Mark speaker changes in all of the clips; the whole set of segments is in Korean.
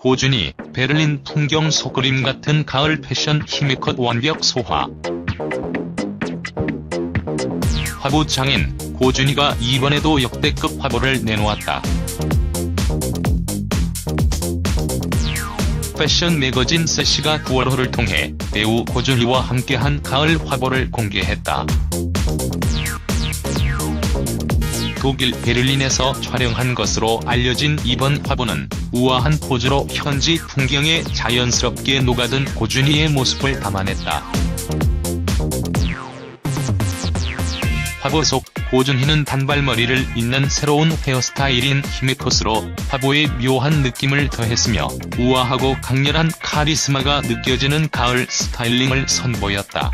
Speaker 1: 고준이 베를린 풍경 속그림 같은 가을 패션 히메컷 완벽 소화. 화보 장인 고준이가 이번에도 역대급 화보를 내놓았다. 패션 매거진 세시가 9월호를 통해 배우 고준희와 함께한 가을 화보를 공개했다. 독일 베를린에서 촬영한 것으로 알려진 이번 화보는 우아한 포즈로 현지 풍경에 자연스럽게 녹아든 고준희의 모습을 담아냈다. 화보 속 고준희는 단발머리를 잇는 새로운 헤어스타일인 히메컷으로 화보에 묘한 느낌을 더했으며 우아하고 강렬한 카리스마가 느껴지는 가을 스타일링을 선보였다.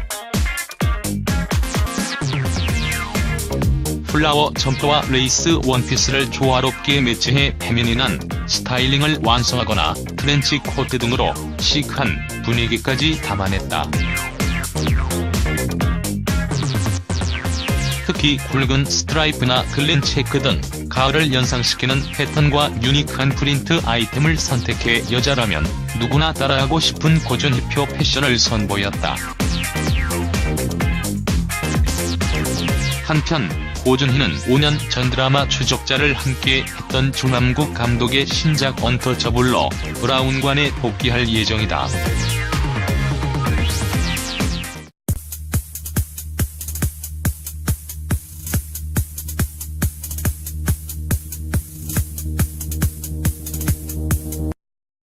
Speaker 1: 플라워 점퍼와 레이스 원피스를 조화롭게 매치해 페미닌한 스타일링을 완성하거나 트렌치 코트 등으로 시크한 분위기까지 담아냈다. 특히 굵은 스트라이프나 글렌 체크 등 가을을 연상시키는 패턴과 유니크한 프린트 아이템을 선택해 여자라면 누구나 따라하고 싶은 고준희표 패션을 선보였다. 한편 고준희는 5년 전 드라마 추적자를 함께 했던 중남국 감독의 신작 언터처블로 브라운관에 복귀할 예정이다.